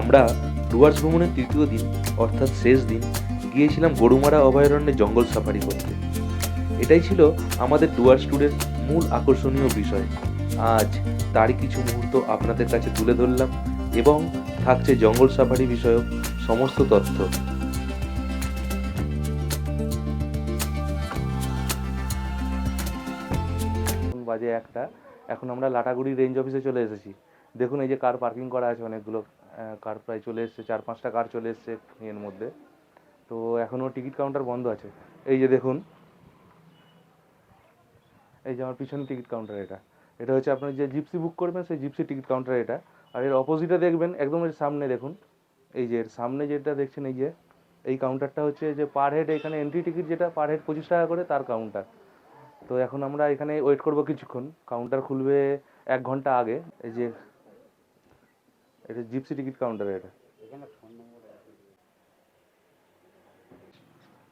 আমরা ডুয়ার্স ভ্রমণের তৃতীয় দিন, অর্থাৎ শেষ দিন, গিয়েছিলাম গরুমারা অভয়ারণ্যে জঙ্গল সাফারি করতে। এটাই ছিল আমাদের ডুয়ার্স ট্যুরের মূল আকর্ষণীয় বিষয়। আজ তারই কিছু মুহূর্ত আপনাদের কাছে তুলে ধরলাম এবং থাকছে জঙ্গল সাফারি বিষয়ক সমস্ত তথ্য। বাজে একটা, এখন আমরা লাটাগুড়ি রেঞ্জ অফিসে চলে এসেছি। দেখুন এই যে কার পার্কিং করা আছে অনেকগুলো। কার প্রায় চলে এসছে, চার পাঁচটা কার চলে এসছে এর মধ্যে। তো এখনও টিকিট কাউন্টার বন্ধ আছে। এই যে দেখুন, এই যে আমার পিছনে টিকিট কাউন্টার এটা। এটা হচ্ছে আপনার যে জিপসি বুক করবেন, সেই জিপসি টিকিট কাউন্টার এটা। আর এর অপোজিটে দেখবেন, একদম এর সামনে দেখুন। এই যে এর সামনে যেটা দেখছেন, এই যে এই কাউন্টারটা হচ্ছে যে পার হেড এখানে এন্ট্রি টিকিট যেটা পার হেড পঁচিশ টাকা করে তার কাউন্টার তো এখন আমরা এখানে ওয়েট করব কিছুক্ষণ। কাউন্টার খুলবে এক ঘণ্টা আগে। এই যে এটা জিপসি টিকিট কাউন্টার এটা।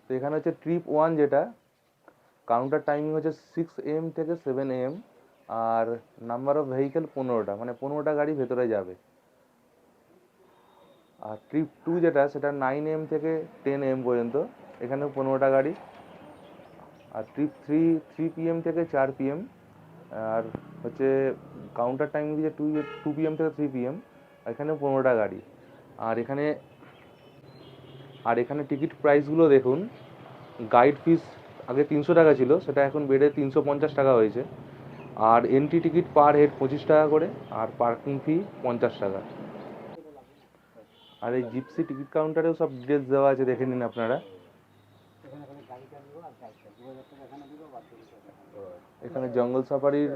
তো এখানে হচ্ছে ট্রিপ ওয়ান যেটা কাউন্টার টাইমিং হচ্ছে সিক্স এম থেকে সেভেন এম আর নাম্বার অফ ভেহিকেল পনেরোটা মানে পনেরোটা গাড়ি ভেতরে যাবে। আর ট্রিপ টু যেটা সেটা নাইন এম থেকে টেন এম পর্যন্ত এখানে পনেরোটা গাড়ি। আর ট্রিপ থ্রি থ্রি পিএম থেকে চার পিএম আর হচ্ছে কাউন্টার টাইমিং দিয়েছে টু টু পিএম থেকে থ্রি পিএম এখানে পনেরোটা গাড়ি। আর এখানে আর এখানে টিকিট প্রাইসগুলো দেখুন গাইড ফিস আগে তিনশো টাকা ছিল, সেটা এখন বেড়ে তিনশো পঞ্চাশ টাকা হয়েছে। আর এন্ট্রি টিকিট পার হেড পঁচিশ টাকা করে, আর পার্কিং ফি পঞ্চাশ টাকা। আর এই জিপসি টিকিট কাউন্টারেও সব ডিটেলস দেওয়া আছে, দেখে নিন আপনারা। এখানে জঙ্গল সাফারির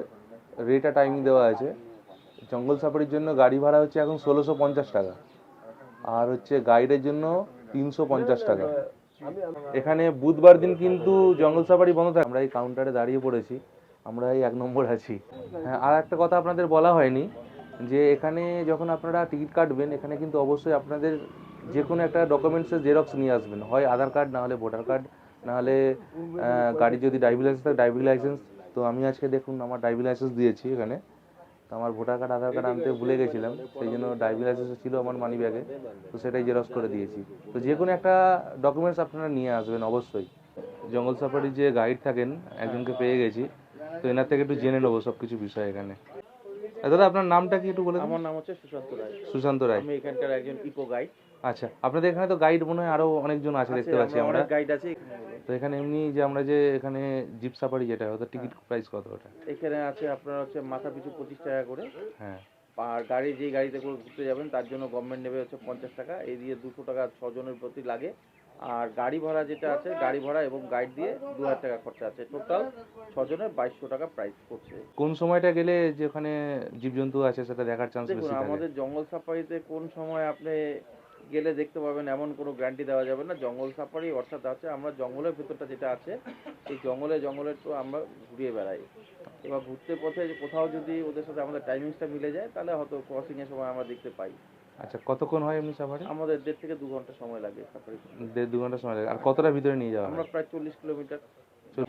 রেট আর টাইমিং দেওয়া আছে। জঙ্গল সাফারির জন্য গাড়ি ভাড়া হচ্ছে এখন ষোলোশো পঞ্চাশ টাকা। আর হচ্ছে গাইডের জন্য তিনশো পঞ্চাশ টাকা। এখানে বুধবার দিন কিন্তু জঙ্গল সাফারি বন্ধ থাকে। আমরা এই কাউন্টারে দাঁড়িয়ে পড়েছি। আমরা এই এক নম্বর আছি। হ্যাঁ আর একটা কথা আপনাদের বলা হয়নি যে এখানে যখন আপনারা টিকিট কাটবেন, এখানে কিন্তু অবশ্যই আপনাদের যে কোনো একটা ডকুমেন্টসের জেরক্স নিয়ে আসবেন। হয় আধার কার্ড, না হলে ভোটার কার্ড, না হলে গাড়ির যদি ড্রাইভিং লাইসেন্স থাকে ড্রাইভিং লাইসেন্স তো আমি আজকে দেখুন, আমার ড্রাইভিং লাইসেন্স দিয়েছি এখানে। তো আমার ভোটার কার্ড আধার কার্ড আনতে ভুলে গেছিলাম। সেই জন্য ড্রাইভিং লাইসেন্স ছিল আমার মানি ব্যাগে তো সেটাই জেরক্স করে দিয়েছি। তো যে কোনো একটা ডকুমেন্টস আপনারা নিয়ে আসবেন অবশ্যই। জঙ্গল সাফারির যে গাইড থাকেন একজনকে পেয়ে গেছি। তো এনার থেকে একটু জেনে নেব সব কিছু বিষয় এখানে। দাদা আপনার নামটা কি একটু বলে? আমার নাম হচ্ছে সুশান্ত রায়। সুশান্ত রায়। আমি এখানকার একজন ইকো গাইড আচ্ছা আপনাদের এখানে তো গাইড মনে হয় আরও অনেকজন আছে দেখতে পাচ্ছি আমরা। গাইড আছে তো এখানে এমনি যে আমরা যে এখানে জিপ সাফারি যেটা ওটা টিকিট প্রাইস কত ওটা? এখানে আছে আপনার হচ্ছে মাথা পিছু পঁচিশ টাকা করে। হ্যাঁ। আর গাড়ি যেই গাড়িতে করে ঘুরতে যাবেন তার জন্য গভর্নমেন্ট নেবে হচ্ছে পঞ্চাশ টাকা। এই দিয়ে দুশো টাকা ছজনের প্রতি লাগে। আর গাড়ি ভাড়া যেটা আছে গাড়ি ভাড়া এবং গাইড দিয়ে দু হাজার টাকা খরচা আছে। টোটাল ছজনের বাইশশো টাকা প্রাইস পড়ছে। কোন সময়টা গেলে যে ওখানে জীবজন্তু আছে সেটা দেখার চান্স বেশি থাকে আমাদের জঙ্গল সাফারিতে কোন সময় আপনি গেলে দেখতে পাবেন এমন কোনো গ্যারান্টি দেওয়া যাবে না। জঙ্গল সাফারি অর্থাৎ আছে আমরা জঙ্গলের ভেতরটা যেটা আছে এই জঙ্গলে জঙ্গলের তো আমরা ঘুরিয়ে বেড়াই। এবার ঘুরতে পথে কোথাও যদি ওদের সাথে আমাদের টাইমিংসটা মিলে যায় তাহলে হয়তো ক্রসিং এর সময় আমরা দেখতে পাই। আচ্ছা কতক্ষণ হয় এমনি সাফারি আমাদের দেড় থেকে দু ঘণ্টা সময় লাগে সাফারি দেড় দু ঘণ্টা সময় লাগে। আর কতটা ভিতরে নিয়ে যাওয়া আমরা প্রায় চল্লিশ কিলোমিটার।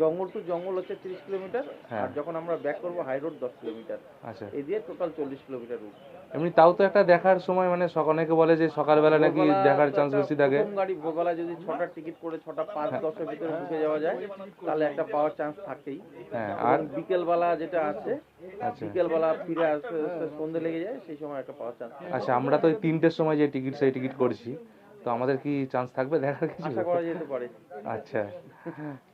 জঙ্গল টু জঙ্গল হচ্ছে তিরিশ কিলোমিটার। হ্যাঁ। আর যখন আমরা ব্যাক করব হাই রোড দশ কিলোমিটার। আচ্ছা। এই দিয়ে টোটাল চল্লিশ কিলোমিটার রুট এমনি তাও তো একটা দেখার সময় মানে অনেকে বলে যে সকালবেলা নাকি দেখার চান্স বেশি থাকে। গাড়ি ভোরবেলা যদি ছটার টিকিট করে ছটা পাঁচ দশের ভিতরে ঢুকে যাওয়া যায় তাহলে একটা পাওয়ার চান্স থাকেই। হ্যাঁ আর? বিকেলবেলা যেটা আছে আচ্ছা। বিকেলবেলা ফিরে আসতে আসতে সন্ধে লেগে যায় সেই সময় একটা পাওয়ার চান্স আচ্ছা আমরা তো ওই তিনটের সময় যে টিকিট সেই টিকিট করছি। তো আমাদের কি চান্স থাকবে দেখার কিছু? আশা করা যেতে পারে। আচ্ছা।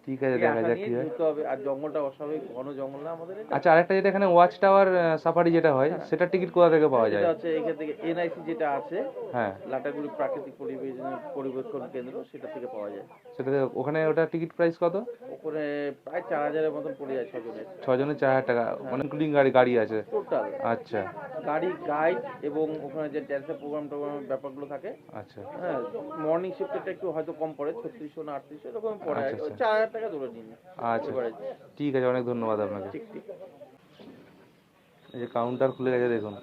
ঠিক আছে দেখা যাক কি হয়। হবে। আর জঙ্গলটা অস্বাভাবিক ঘন জঙ্গল না আমাদের এটা। আচ্ছা আরেকটা যেটা এখানে ওয়াচ টাওয়ার সাফারি যেটা হয় সেটা টিকিট কোথা থেকে পাওয়া যায়? হচ্ছে এখান থেকে এনআইসি যেটা আছে হ্যাঁ। লাটাগুড়ি প্রাকৃতিক পরিবেশ পরিবেক্ষণ কেন্দ্র সেটা থেকে পাওয়া যায়। সেটা ওখানে ওটা টিকিট প্রাইস কত? ওখানে প্রায় চার হাজারের মতন পড়ে যায় ছজনের। ছজনের চার হাজার টাকা মানে ইনক্লুডিং গাড়ি গাড়ি আছে? টোটাল আচ্ছা। গাড়ি গাইড এবং ওখানে যে ড্যান্সের প্রোগ্রাম টোগ্রাম ব্যাপারগুলো থাকে। আচ্ছা। হ্যাঁ মর্নিং শিফটেরটা একটু হয়তো কম পড়ে ছত্রিশশো না আটত্রিশশো এরকম পড়ে আচ্ছা, আচ্ছা। চার হাজার টাকা ধরে নিন আচ্ছা ঠিক আছে অনেক ধন্যবাদ আপনাকে। ঠিক ঠিক। এই যে কাউন্টার খুলে গেছে দেখুন।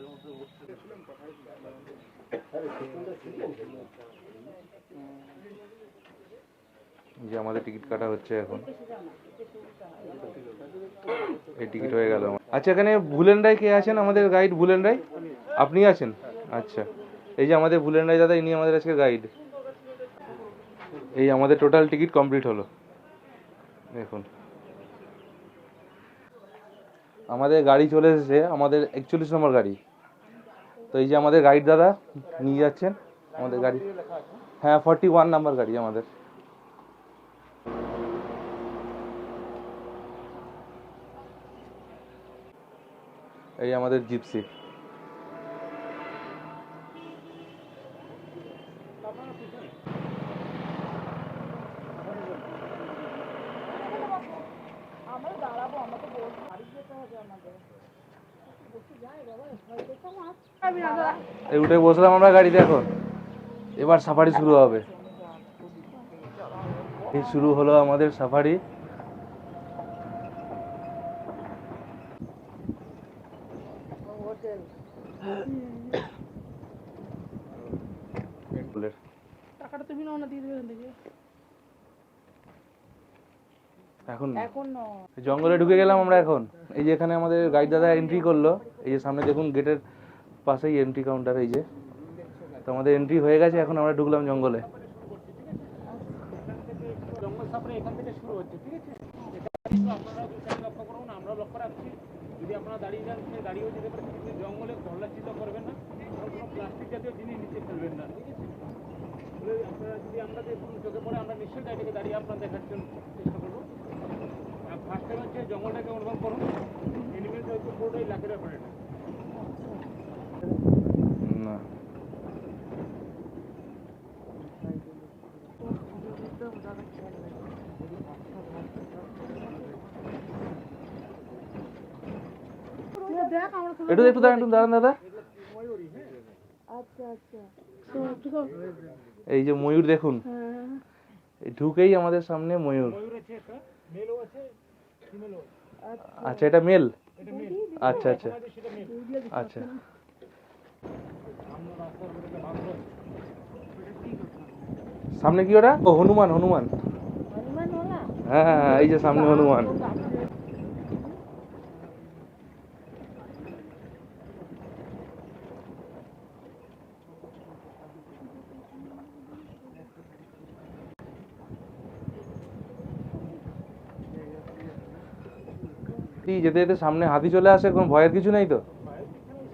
যে আমাদের টিকিট কাটা হচ্ছে এখন। এই টিকিট হয়ে গেল আমার। আচ্ছা এখানে ভুলেন রায় কে আছেন? আমাদের গাইড ভুলেন রায় আপনি আছেন? আচ্ছা। এই যে আমাদের ভুলেন রায় দাদা ইনি আমাদের আজকে গাইড এই আমাদের টোটাল টিকিট কমপ্লিট হলো। দেখুন। আমাদের গাড়ি চলে এসেছে, আমাদের একচল্লিশ নম্বর গাড়ি। তো এই যে আমাদের গাইড দাদা নিয়ে যাচ্ছেন, আমাদের গাড়ি। হ্যাঁ ফর্টি ওয়ান নাম্বার গাড়ি আমাদের। এই আমাদের জিপসি। উঠে বসলাম আমরা গাড়িতে এখন। এবার সাফারি শুরু হবে। এই শুরু হলো আমাদের সাফারি টাকাটা তুমি না দিয়ে দেবে এখান এখন এখন জঙ্গলে ঢুকে গেলাম আমরা এখন। এই যে এখানে আমাদের গাইড দাদা এন্ট্রি করল। এই যে সামনে দেখুন গেটের পাশেই এন্ট্রি কাউন্টার এই যে। তো আমাদের এন্ট্রি হয়ে গেছে, এখন আমরা ঢুকলাম জঙ্গলে। জঙ্গলটাকে অনুভব করুন। এনিমেলস হয়তো পুরোটাই লাখের ব্যাপার না। তো একটু দাঁড়ান একটু দাঁড়ান, দাদা। এই যে ময়ূর দেখুন ঢুকেই আমাদের সামনে ময়ূর। আচ্ছা এটা মেল? এটা আচ্ছা আচ্ছা। আচ্ছা। সামনে কি ওটা? ও হনুমান হনুমান। হ্যাঁ হ্যাঁ হ্যাঁ, এই যে সামনে হনুমান। যেতে যেতে সামনে হাতি চলে আসে কোনো ভয়ের কিছু নেই তো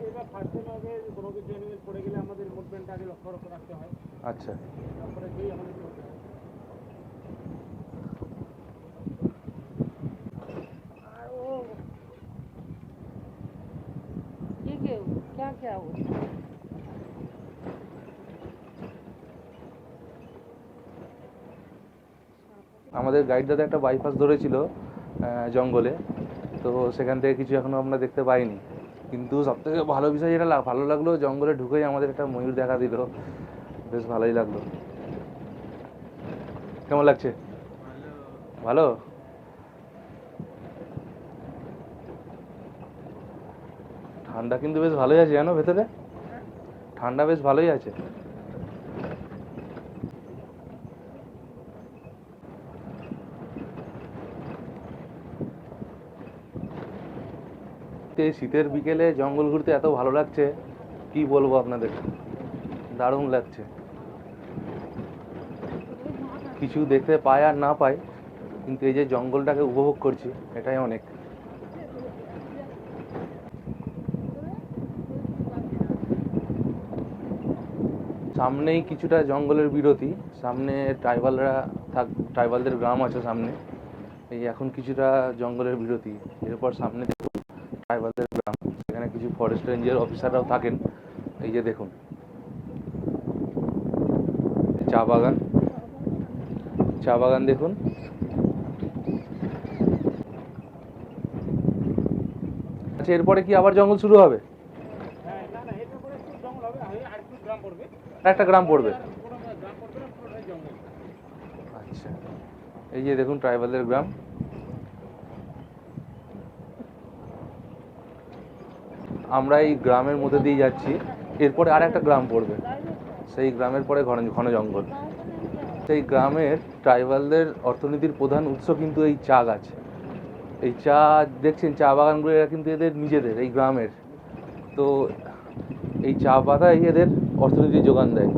এবার ফার্স্ট টাইম আগে কোনো কিছু অ্যানিমেল পড়ে গেলে আমাদের মুভমেন্টটা আগে লক্ষ্য লক্ষ্য রাখতে হয় আচ্ছা তারপরে যেই আমাদের করতে হয় ये क्या क्या क्या वो আমাদের গাইড দাদা একটা বাইপাস ধরেছিল আহ, জঙ্গলে তো সেখান থেকে কিছু এখনো আমরা দেখতে পাইনি কিন্তু সব থেকে ভালো বিষয় যেটা লাগ- ভালো লাগলো জঙ্গলে ঢুকেই আমাদের একটা ময়ূর দেখা দিল বেশ ভালোই লাগল। কেমন লাগছে? ভালো? ঠান্ডা কিন্তু বেশ ভালোই আছে, জানো ভেতরে? ঠান্ডা বেশ ভালোই আছে। এই শীতের বিকেলে জঙ্গল ঘুরতে এত ভালো লাগছে, কি বলব আপনাদের? দারুণ লাগছে। কিছু দেখতে পাই আর না পাই কিন্তু এই যে জঙ্গলটাকে উপভোগ করছি, এটাই অনেক। সামনেই কিছুটা জঙ্গলের বিরতি, সামনে ট্রাইবালরা থাক, ট্রাইবালদের গ্রাম আছে সামনে। এই এখন কিছুটা জঙ্গলের বিরতি, এরপর সামনে দেখুন ট্রাইবালদের গ্রাম, সেখানে কিছু ফরেস্ট রেঞ্জের অফিসাররাও থাকেন। এই যে দেখুন। চা বাগান। চা বাগান দেখুন। আচ্ছা এরপরে কি আবার জঙ্গল শুরু হবে? একটু গ্রাম পড়বে। আচ্ছা এই যে দেখুন ট্রাইবালদের গ্রাম। আমরা এই গ্রামের মধ্যে দিয়ে যাচ্ছি। এরপরে আর একটা গ্রাম পড়বে। সেই গ্রামের পরে ঘন ঘন জঙ্গল। সেই গ্রামের ট্রাইবালদের অর্থনীতির প্রধান উৎস কিন্তু এই চা গাছ। এই চা দেখছেন, চা বাগানগুলো এরা কিন্তু এদের নিজেদের, এই গ্রামের। তো এই চা পাতাই এদের অর্থনীতির যোগান দেয়।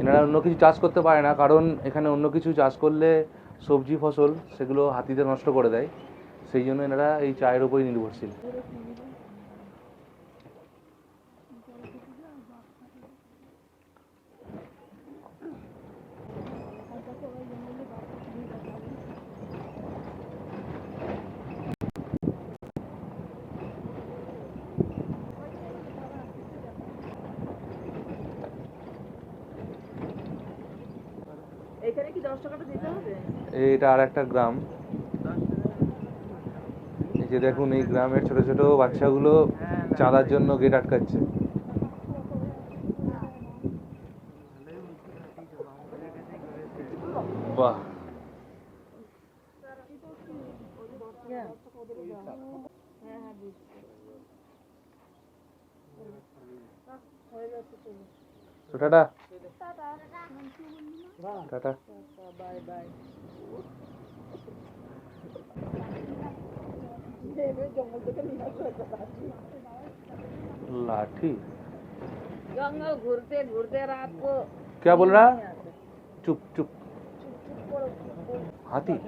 এনারা অন্য কিছু চাষ করতে পারে না, কারণ এখানে অন্য কিছু চাষ করলে সবজি ফসল সেগুলো হাতিতে নষ্ট করে দেয়। সেই জন্য এনারা এই চায়ের উপরই নির্ভরশীল। এটা আর একটা গ্রাম। এই যে দেখুন এই গ্রামের ছোট ছোট বাচ্চাগুলো চাঁদার জন্য গেট আটকাচ্ছে। বাহ। তো টাটা। टाटा बाय बाय लाठी। जंगल घूरते घूरते रात को क्या बोल रहा? चुप चुप। हाथी।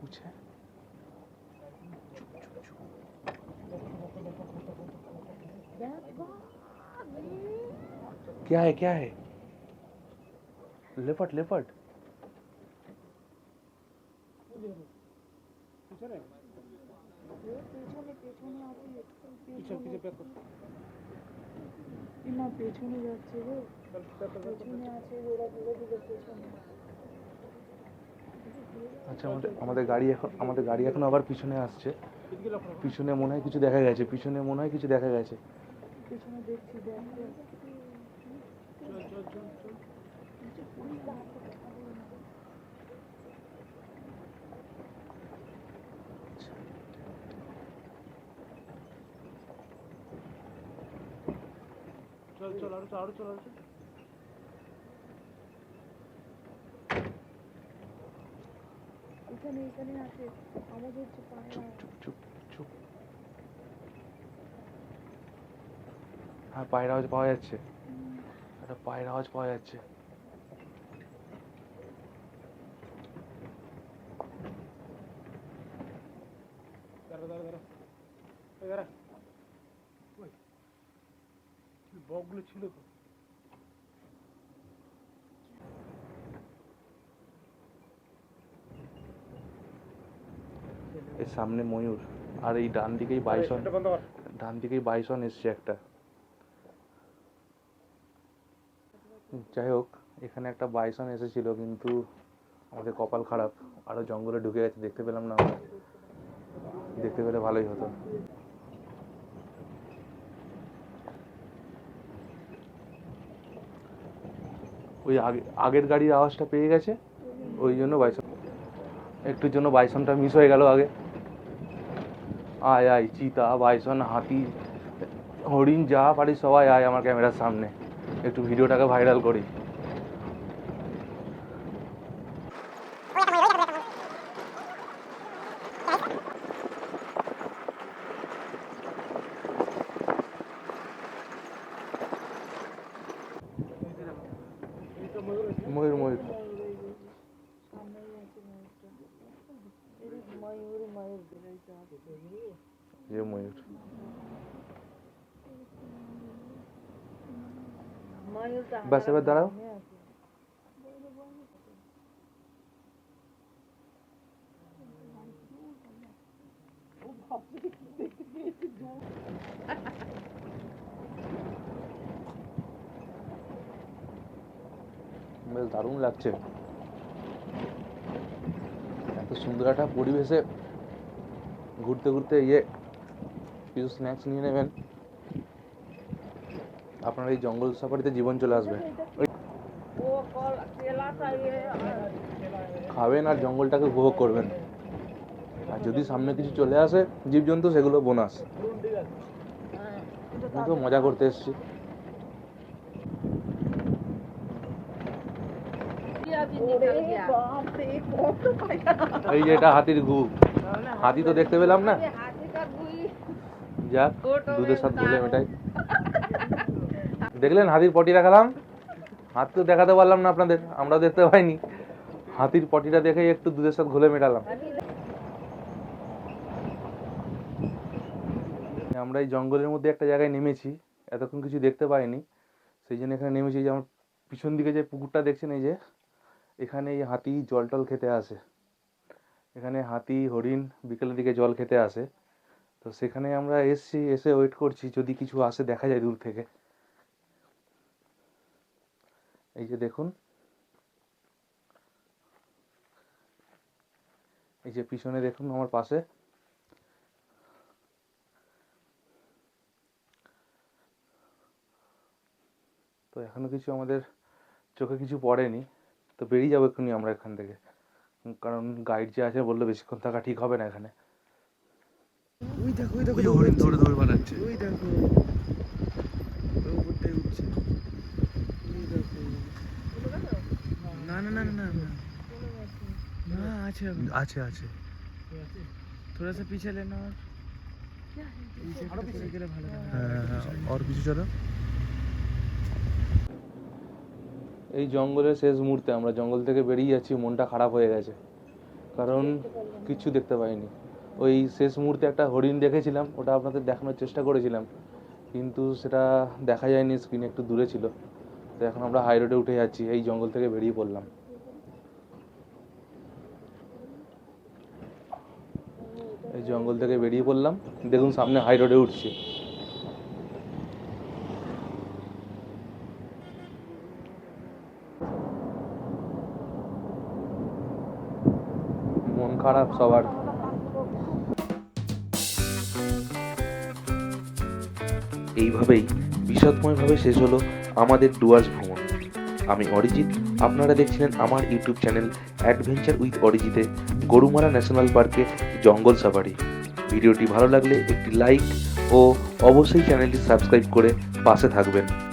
कुछ है? क्या है क्या है लेपट लेपट পিছনে পিছনে পিছনে ব্যাক কর না পেছনে যাচ্ছে গো পেছনে আছে ওরা দূরে দূরে পেছনে আচ্ছা আমাদের আমাদের গাড়ি এখন আমাদের গাড়ি এখন আবার পিছনে আসছে এদিকে লক্ষ্য রাখো। পিছনে মনে হয় কিছু দেখা গেছে পিছনে মনে হয় কিছু দেখা গেছে পেছনে দেখছি দেখো চল চল আরও চল আরও চল আরও চল। এখানে এখানে আছে আমাদের যে পায়রা চুপ চুপ চুপ চুপ। হ্যাঁ পায়ের আওয়াজ পাওয়া যাচ্ছে। একটা পায়ের আওয়াজ পাওয়া যাচ্ছে। বকগুলো ছিল তো। এর সামনে ময়ূর। আর এই ডান দিকেই বাইসন। ডান দিকেই বাইসন এসছে একটা। যাই হোক, এখানে একটা বাইসন এসেছিল, কিন্তু আমাদের কপাল খারাপ। আরও জঙ্গলে ঢুকে গেছে, দেখতে পেলাম না আমরা। দেখতে পেলে ভালোই হতো। ওই আগে, আগের গাড়ির আওয়াজটা পেয়ে গেছে? ওই জন্য বাইসন, একটুর জন্য বাইসনটা মিস হয়ে গেল আগে। আয় আয়, চিতা, বাইসন, হাতি, হরিণ, যা পারি সবাই আয় আমার ক্যামেরার সামনে। একটু ভিডিওটাকে ভাইরাল করি এইটা ময়ূর আছে ময়ূর ময়ূর সামনেই আছে ময়ূরটা এই ময়ূর ময়ূর বেরোইতে হবে যে ময়ূর ব্যাস, এবার দাঁড়াও। বেশ দারুণ লাগছে এত সুন্দর একটা পরিবেশে ঘুরতে ঘুরতে ইয়ে কিছু স্ন্যাক্স নিয়ে নেবেন আপনার এই জঙ্গল সাফারিতে জীবন চলে আসবে। খাবেন আর জঙ্গলটাকে উপভোগ করবেন। আর যদি সামনে কিছু চলে আসে, জীবজন্তু, সেগুলো বোনাস। আমি তো মজা করতে এসেছি। এই যে এটা হাতির গু। হাতি তো দেখতে পেলাম না। যাক, দুধের সাথে মিলে মেটাই দেখলেন হাতির পটি দেখালাম? হাত তো দেখাতে পারলাম না আপনাদের আমরা দেখতে পাইনি। হাতির পটিটা দেখেই একটু দুধের সাথে ঘুলে মেটালাম। আমরা এই জঙ্গলের মধ্যে একটা জায়গায় নেমেছি, এতক্ষণ কিছু দেখতে পাইনি। সেই জন্য এখানে নেমেছি যে আমার পিছন দিকে যে পুকুরটা দেখছেন এই যে, এখানে এই হাতি জল টল খেতে আসে। এখানে হাতি, হরিণ বিকেলের দিকে জল খেতে আসে। তো সেখানে আমরা এসছি, এসে ওয়েট করছি, যদি কিছু আসে দেখা যায় দূর থেকে। এই যে দেখুন। এই যে পিছনে দেখুন আমার পাশে। তো এখনও কিছু আমাদের চোখে কিছু পড়েনি। তো বেরিয়ে যাব এক্ষুনি আমরা এখান থেকে। কারণ গাইড যে আছে বলল বেশিক্ষণ থাকা ঠিক হবে না এখানে। ওই দেখো ওই দেখো ধরে ধরে বানাচ্ছে। ওই দেখো উঠছে ওই দেখো না না না না না না আছে এখন। আছে আছে थोड़ा सा पीछे लेना और पीछे করে গেলে ভালো হবে হ্যাঁ হ্যাঁ আর কিছু চলো এই জঙ্গলের শেষ মুহূর্তে আমরা জঙ্গল থেকে বেরিয়ে যাচ্ছি মনটা খারাপ হয়ে গেছে কারণ কিছু দেখতে পাইনি ওই শেষ মুহূর্তে একটা হরিণ দেখেছিলাম ওটা আপনাদের দেখানোর চেষ্টা করেছিলাম কিন্তু সেটা দেখা যায়নি স্ক্রিনে একটু দূরে ছিল তো এখন আমরা হাই রোডে উঠে যাচ্ছি, এই জঙ্গল থেকে বেরিয়ে পড়লাম। এই জঙ্গল থেকে বেরিয়ে পড়লাম। দেখুন সামনে হাই রোডে উঠছি। মন খারাপ সবার। এইভাবেই বিশদময়ভাবে শেষ হলো আমাদের ডুয়ার্স ভ্রমণ। আমি অরিজিৎ, আপনারা দেখছিলেন আমার ইউটিউব চ্যানেল অ্যাডভেঞ্চার উইথ অরিজিতে, গরুমারা ন্যাশনাল পার্কে জঙ্গল সাফারি। ভিডিওটি ভালো লাগলে একটি লাইক ও অবশ্যই চ্যানেলটি সাবস্ক্রাইব করে পাশে থাকবেন।